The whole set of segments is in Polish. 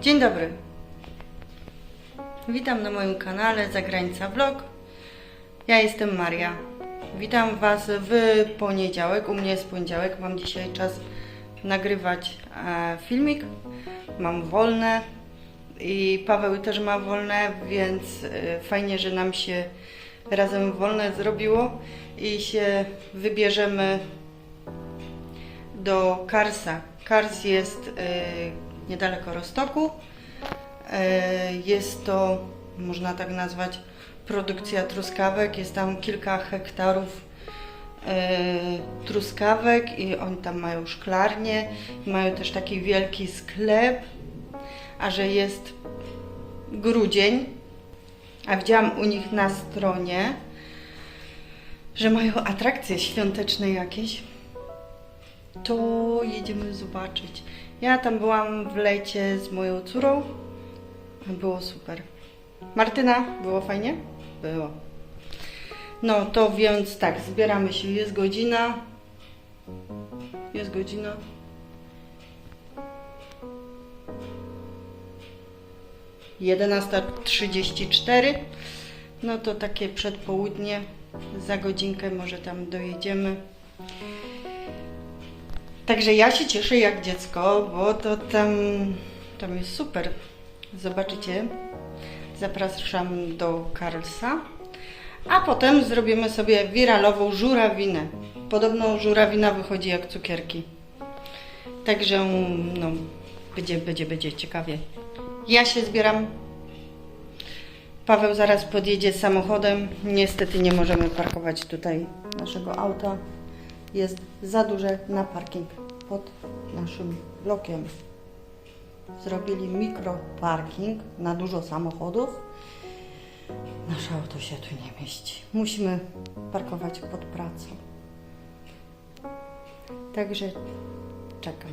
Dzień dobry. Witam na moim kanale Zagranica Vlog. Ja jestem Maria. Witam Was w poniedziałek. U mnie jest poniedziałek. Mam dzisiaj czas nagrywać e, filmik. Mam wolne i Paweł też ma wolne, więc e, fajnie, że nam się razem wolne zrobiło i się wybierzemy do Karsa. Kars jest e, niedaleko Rostoku. E, Jest to, można tak nazwać, produkcja truskawek. Jest tam kilka hektarów e, truskawek i oni tam mają szklarnię. Mają też taki wielki sklep, a że jest grudzień, a widziałam u nich na stronie, że mają atrakcje świąteczne jakieś, to jedziemy zobaczyć. Ja tam byłam w lecie z moją córą. Było super. Martyna, było fajnie? Było. No to więc tak, zbieramy się. Jest godzina. Jest godzina. Jedenasta trzydzieści cztery. No to takie przedpołudnie. Za godzinkę może tam dojedziemy. Także ja się cieszę jak dziecko, bo to tam, tam jest super. Zobaczycie. Zapraszam do Karlsa. A potem zrobimy sobie wiralową żurawinę. Podobno żurawina wychodzi jak cukierki. Także no, będzie, będzie, będzie ciekawie. Ja się zbieram. Paweł zaraz podjedzie samochodem. Niestety nie możemy parkować tutaj naszego auta. Jest za duże na parking pod naszym blokiem. Zrobili mikroparking na dużo samochodów. Nasze auto się tu nie mieści. Musimy parkować pod pracą. Także czekam.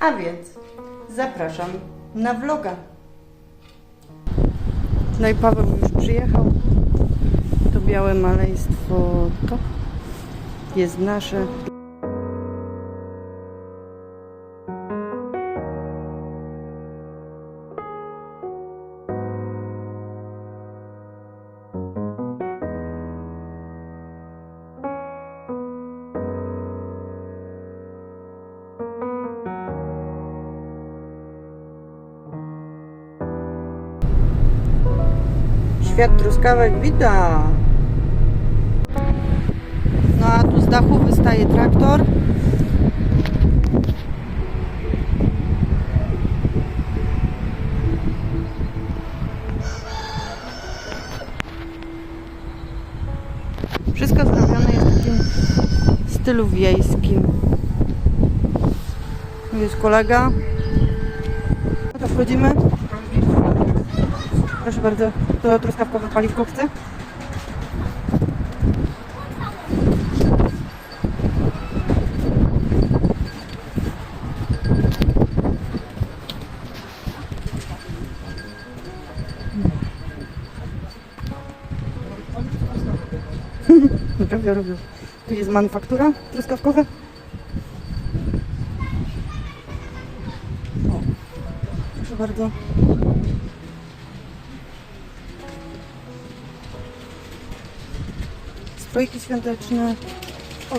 A więc zapraszam na vloga. No i Paweł już przyjechał. To białe maleństwo to jest nasze. Świat truskawek. Dachu wystaje traktor. Wszystko zrobione jest w takim stylu wiejskim. Tu jest kolega. No wchodzimy. Proszę bardzo, to truskawkowe paliwko chce? Naprawdę robią. Tu jest manufaktura truskawkowa. O, proszę bardzo. Strojki świąteczne. O.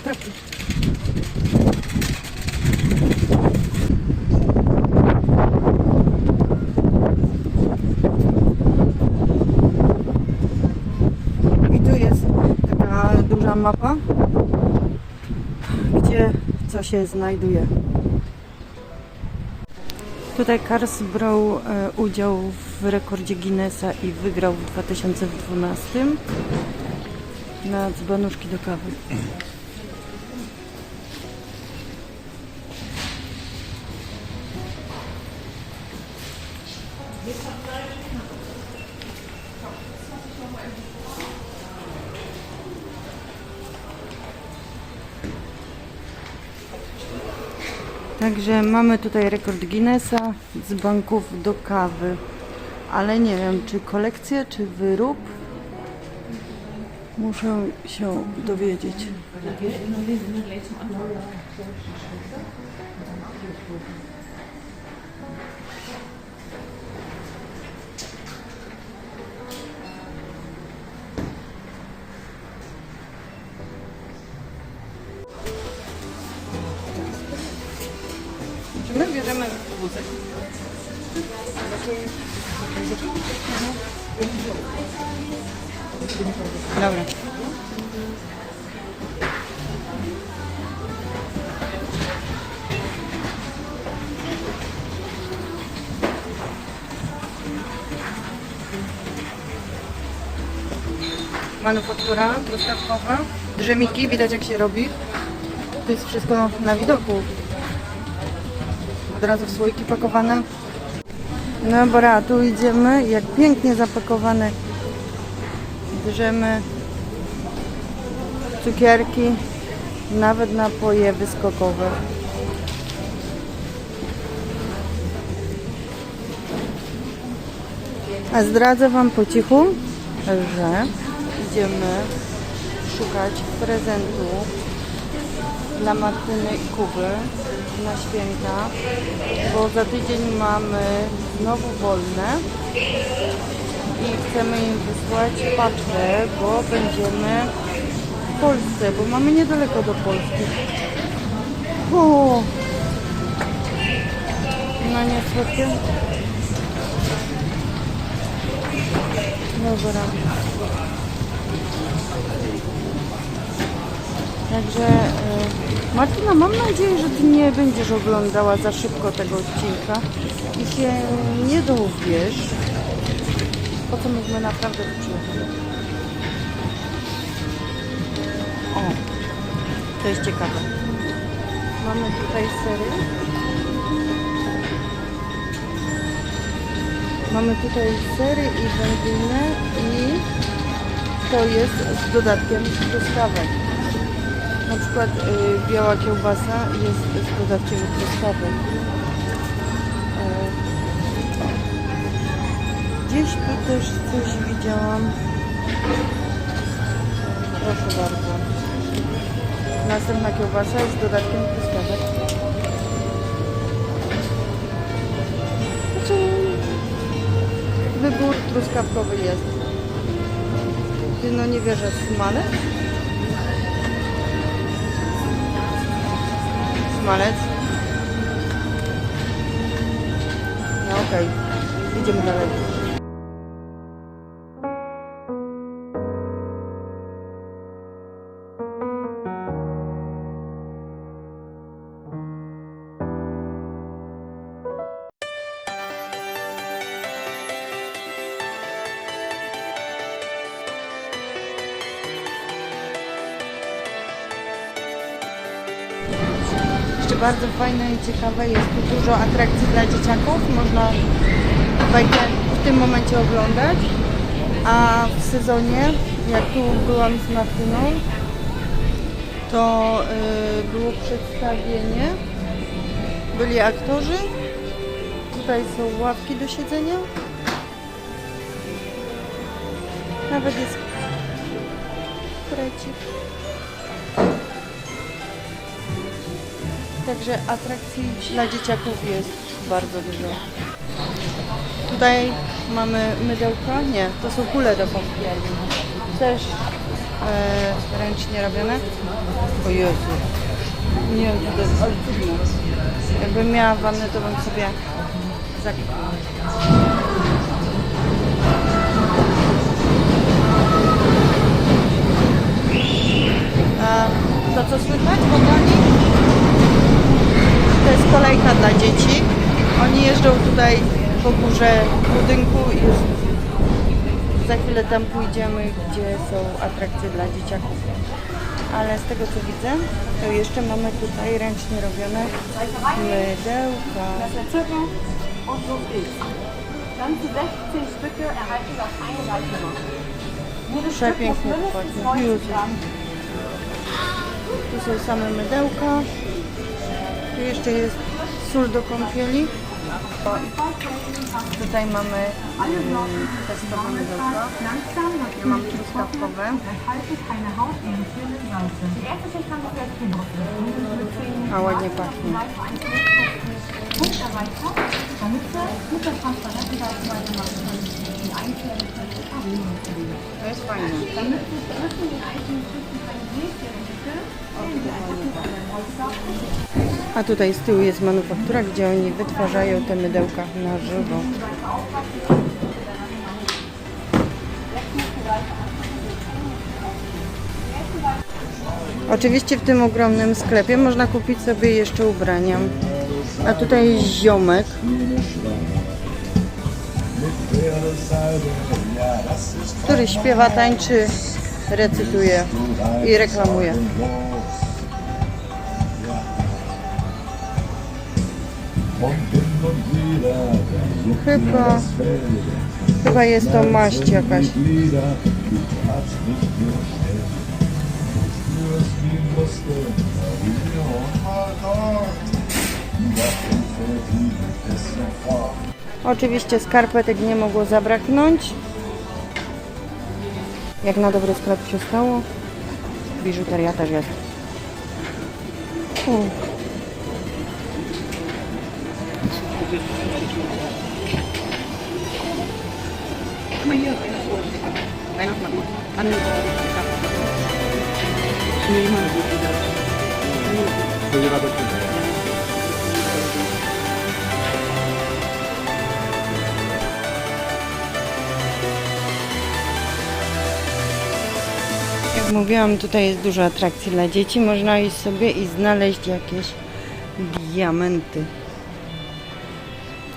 I tu jest taka duża mapa, gdzie co się znajduje. Tutaj Kars brał e, udział w rekordzie Guinnessa i wygrał w 2012 na dzbanuszki do kawy. Także mamy tutaj rekord Guinnessa z banków do kawy. Ale nie wiem, czy kolekcja, czy wyrób. Muszę się dowiedzieć. Dobra. Manufaktura truskawkowa, drzemiki, widać jak się robi. To jest wszystko na widoku. Od razu w słoiki pakowane. No dobra, tu idziemy, jak pięknie zapakowane drzemy, cukierki, nawet napoje wyskokowe. A zdradzę Wam po cichu, że idziemy szukać prezentu dla Martyny i Kuby na święta, bo za tydzień mamy znowu wolne i chcemy im wysłać paczkę, bo będziemy w Polsce, bo mamy niedaleko do Polski. O! No nie słodkie? Dobra. Także e, Martyna, mam nadzieję, że Ty nie będziesz oglądała za szybko tego odcinka i się nie dowiesz, po co myśmy naprawdę przyjechali. O, to jest ciekawe. Mamy tutaj sery. Mamy tutaj sery i wędliny i to jest z dodatkiem truskawek. Na przykład y, biała kiełbasa jest z dodatkiem truskawek. Gdzieś tu też coś widziałam. Proszę bardzo. Następna kiełbasa jest z dodatkiem truskawek. Znaczy, wybór truskawkowy jest. Ty no nie wierzę, smalec? Smalec? No okej, idziemy dalej. Bardzo fajne i ciekawe, jest tu dużo atrakcji dla dzieciaków. Można bajkę w tym momencie oglądać. A w sezonie, jak tu byłam z Martyną, to y, było przedstawienie. Byli aktorzy. Tutaj są ławki do siedzenia. Nawet jest krecik. Także atrakcji dla dzieciaków jest bardzo dużo. Tutaj mamy mydełka, nie, to są kule do kąpieli. Też e, ręcznie robione. O Jezu. Nie wiem, to jest olbrzymie. Jakbym miała wannę, to bym sobie zakupila. A to co słychać? To jest kolejka dla dzieci. Oni jeżdżą tutaj po górze budynku i już za chwilę tam pójdziemy, gdzie są atrakcje dla dzieciaków. Ale z tego co widzę, to jeszcze mamy tutaj ręcznie robione mydełka. Circa und so viel. Ganze 16 Stücke erhalten Sie auf eine Seite noch. Jedes Stück muss Przepięknie to mindestens pachnie. 90 Jezu. Gramm Tu są same mydełka. Tu jeszcze jest sól do kąpieli. Tutaj mamy mm, testowe Ja mam truskawkowe. A ładnie pachnie. To jest fajne. A tutaj z tyłu jest manufaktura, gdzie oni wytwarzają te mydełka na żywo. Oczywiście w tym ogromnym sklepie można kupić sobie jeszcze ubrania. A tutaj jest ziomek. który śpiewa, tańczy, recytuje i reklamuje. Chyba, chyba jest to maść jakaś. Oczywiście skarpetek nie mogło zabraknąć. Jak na dobry sklep się stało. Biżuteria też jest. U. Jak mówiłam, tutaj jest dużo atrakcji dla dzieci. Można iść sobie i znaleźć jakieś diamenty.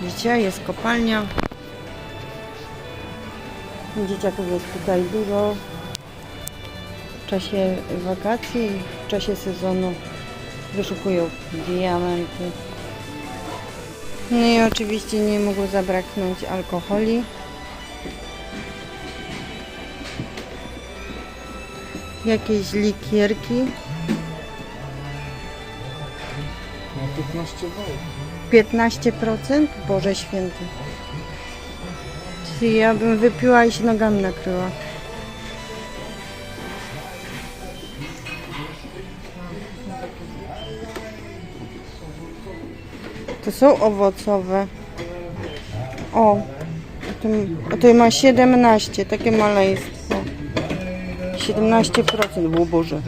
Widzicie, jest kopalnia. Dzieciaków jest tutaj dużo. W czasie wakacji w czasie sezonu wyszukują diamenty. No i oczywiście nie mogło zabraknąć alkoholi. Jakieś likierki. 15 V. 15%? Boże święty. Czyli ja bym wypiła i się nogami nakryła. To są owocowe. O, to, ma 17, takie maleństwo. 17%, o Boże.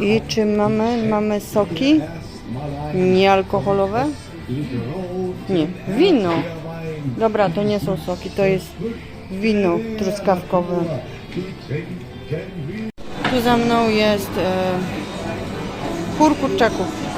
I czy mamy, mamy soki niealkoholowe? Nie, wino. Dobra, to nie są soki, to jest wino truskawkowe. Tu za mną jest e, chór kurczaków.